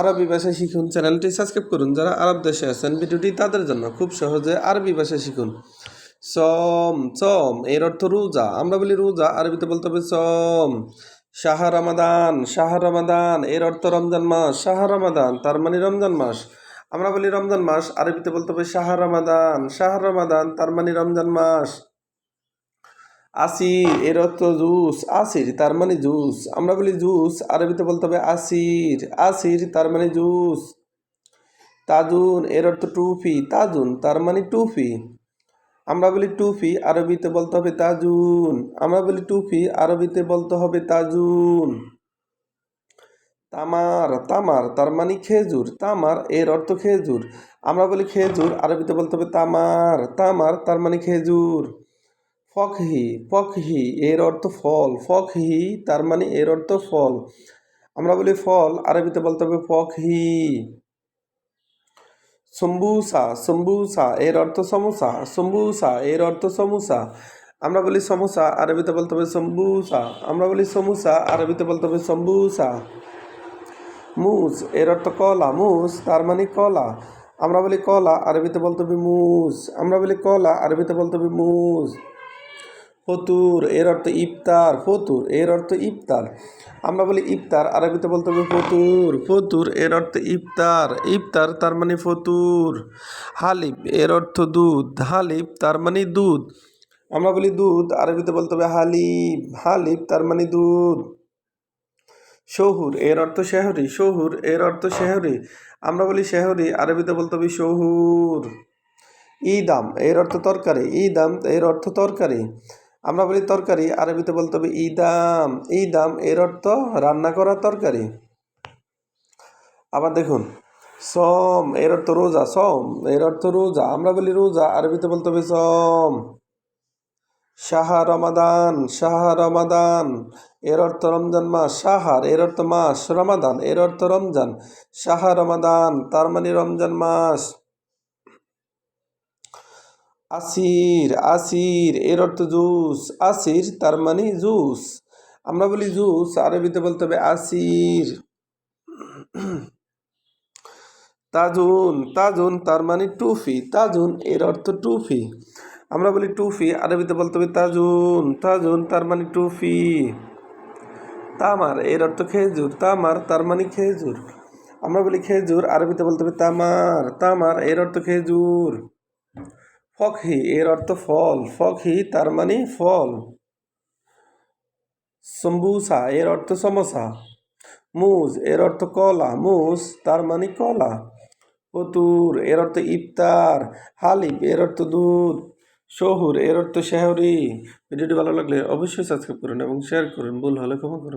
আরবি ভাষা শিখুন, চ্যানেলটি সাবস্ক্রাইব করুন। যারা আরব দেশে আছেন, ভিডিওটি তাদের জন্য খুব সহজে আরবি ভাষা শিখুন। সম সম, এর অর্থ রোজা। আমরা বলি রোজা, আরবিতে বলতে হবে সম। শাহ রমাদান শাহ রমাদান, এর অর্থ রমজান মাস। শাহ রমাদান, তার মানে রমজান মাস। আমরা বলি রমজান মাস, আরবিতে বলতে হবে শাহ রমাদান। শাহ রমাদান, তার মানে রমজান মাস। আসির, এর অর্থ জুস, আসির, তার মানে জুস। আমরা বলি জুস, আরবিতে বলতে হবে আসির আসির, তার মানে জুস। তাজুন, এর অর্থ টুফি, তাজুন, তার মানে টুফি। আমরা বলি টুফি, আরবিতে বলতে হবে তাজুন। আমরা বলি টুফি, আরবিতে বলতে হবে তাজুন। তামার তামার, তার মানে খেজুর। তামার, এর অর্থ খেজুর। আমরা বলি খেজুর, আরবিতে বলতে হবে তামার। তামার, তার মানে খেজুর। ফকহি ফকহি এর অর্থ ফল। ফকহি তার মানে এর অর্থ ফল। আমরা বলি ফল, আরবিতে বলতে হবে ফকহি সম্বুসা সম্বুসা, এর অর্থ সমোসা। সম্বুসা, এর অর্থ সমোসা। আমরা বলি সমোসা, আরবিতে বলতে হবে সম্বুসা। আমরা বলি সমোসা, আরবিতে বলতে হবে সম্বুসা। মুজ এর অর্থ কলা। মুজ তার মানে কলা। আমরা বলি কলা, আরবিতে বলতে হবে মুজ আমরা বলি কলা, আরবিতে বলতে হবে মুজ ফতুর, এর অর্থ ইফতার, ফতুর, এর অর্থ ইফতার। আমরা বলি ইফতার, আরবিতে বলতে হবে ফতুর ফতুর, এর অর্থ ইফতার ইফতার তার মানে ফতুর। হালিব এর অর্থ দুধ হালিব তার মানে দুধ। আমরা বলি দুধ, আরবিতে বলতে হবে হালিব হালিব তার মানে দুধ। শহুর, এর অর্থ শেহরি, শহুর, এর অর্থ শেহরি। আমরা বলি শেহরি, আরবিতে বলতে হবে শহুর। ইদাম এর অর্থ তরকারি ইদাম এর অর্থ তরকারি। আমরা বলি তরকারি, আরবিতে বলতে হবে ইদাম। ইদাম এর অর্থ রান্না করা তরকারি। আবার দেখুন, সম এর অর্থ রোজা, সম এর অর্থ রোজা। আমরা বলি রোজা, আরবিতে বলতে হবে সম। শাহ রমাদান শাহ রমাদান এর অর্থ রমজান মাস। শাহার এর অর্থ মাস, রমাদান এর অর্থ রমজান। শাহ রমাদান, তার মানে রমজান মাস। আসির আসির, এর অর্থ জুস, আসির তার মানে জুস। আমরা বলি জুস, আরবিতে বলতে হবে আসির। তাজুন তাজুন তার মানে টুফি, তাজুন এর অর্থ টুফি। আমরা বলি টুফি, আরবিতে বলতে হবে তাজুন তাজুন তার মানে টুফি। তামার এর অর্থ খেজুর, তামার তার মানে খেজুর। আমরা বলি খেজুর, আরবিতে বলতে হবে তামার তামার এর অর্থ খেজুর। ফকহি এর অর্থ ফল। ফকহি তার মানে ফল। সম্বুসা, এর অর্থ সমোসা। মুজ, এর অর্থ কলা। মুজ তার মানে কলা। ফতুর, এর অর্থ ইফতার। হালিব এর অর্থ দুধ। শহুর, এর অর্থ শেহরি। ভিডিওটি ভালো লাগলে অবশ্যই সাবস্ক্রাইব করুন এবং শেয়ার করুন। ভুল হলে ক্ষমা করুন।